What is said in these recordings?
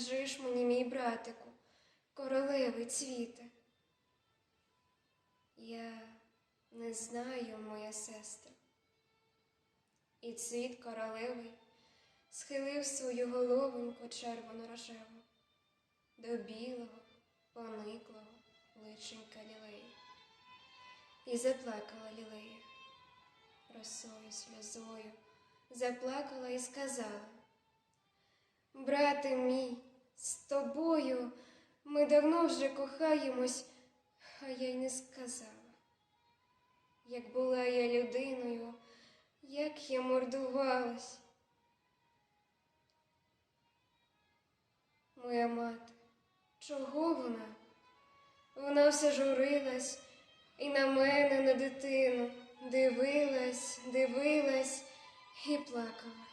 Скажи ж мені, мій братику, королеви цвіте. Я не знаю, моя сестра. І цвіт королевий схилив свою головоньку червоно-рожеву до білого, пониклого личенька лілеї. І заплакала лілея росою, сльозою, заплакала і сказала. Брате мій, з тобою ми давно вже кохаємось, а я й не сказала. Як була я людиною, як я мордувалась. Моя мати, чого вона? Вона все журилась і на мене, на дитину, дивилась, дивилась і плакала.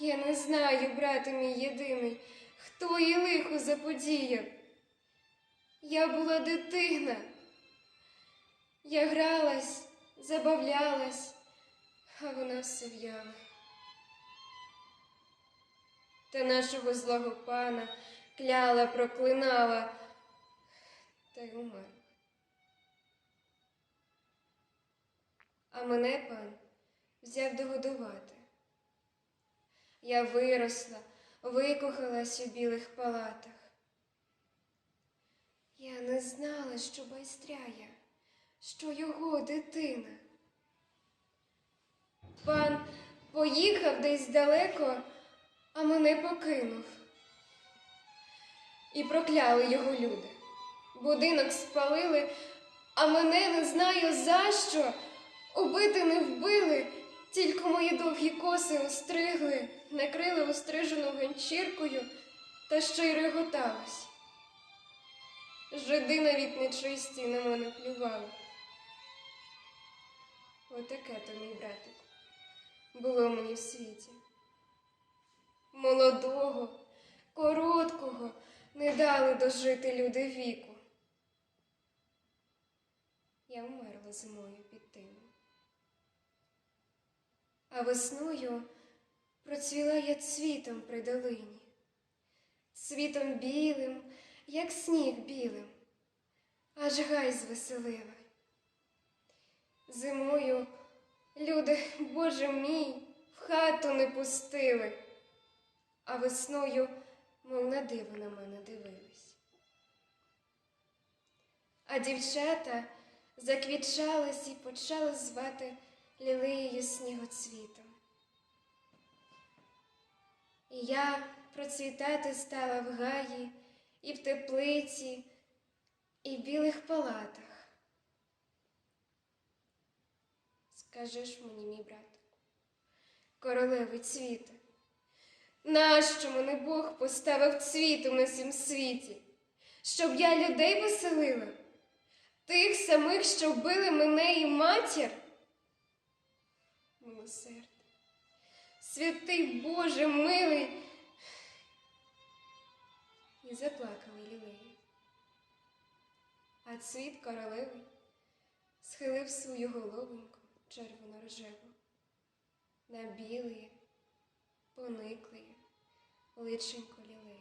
Я не знаю, брате мій єдиний, хто їй лихо заподіяв. Я була дитина. Я гралась, забавлялась, а вона все в'яла. Та нашого злого пана кляла, проклинала та й умерла. А мене пан взяв догодувати. Я виросла, викохалась у білих палатах. Я не знала, що байстряє, що його дитина. Пан поїхав десь далеко, а мене покинув. І прокляли його люди. Будинок спалили, а мене не знаю за що. Убити не вбили, тільки мої довгі коси остригли, накрили острижену ганчіркою та ще й реготалась. Жиди навіть нечисті на мене плювали. Отаке то, мій братик, було мені в світі. Молодого, короткого не дали дожити люди віку. Я вмерла зимою під тим. А весною процвіла я цвітом при долині, цвітом білим, як сніг білим, аж гай звеселила. Зимою люди, Боже мій, в хату не пустили, а весною, мов на диво на мене дивились. А дівчата заквітчались і почали звати лілеєю снігоцвітом. І я процвітати стала в гаї, і в теплиці, і в білих палатах. Скажи ж мені, мій братику, королеви цвіте, нащо мене Бог поставив цвітом на сім світі, щоб я людей веселила, тих самих, що вбили мене і матір? Милосердний, святий Боже милий. І заплакали лілеї. А цвіт королеви схилив свою головоньку червоно-рожеву на білеє, пониклеє личенько лілеї.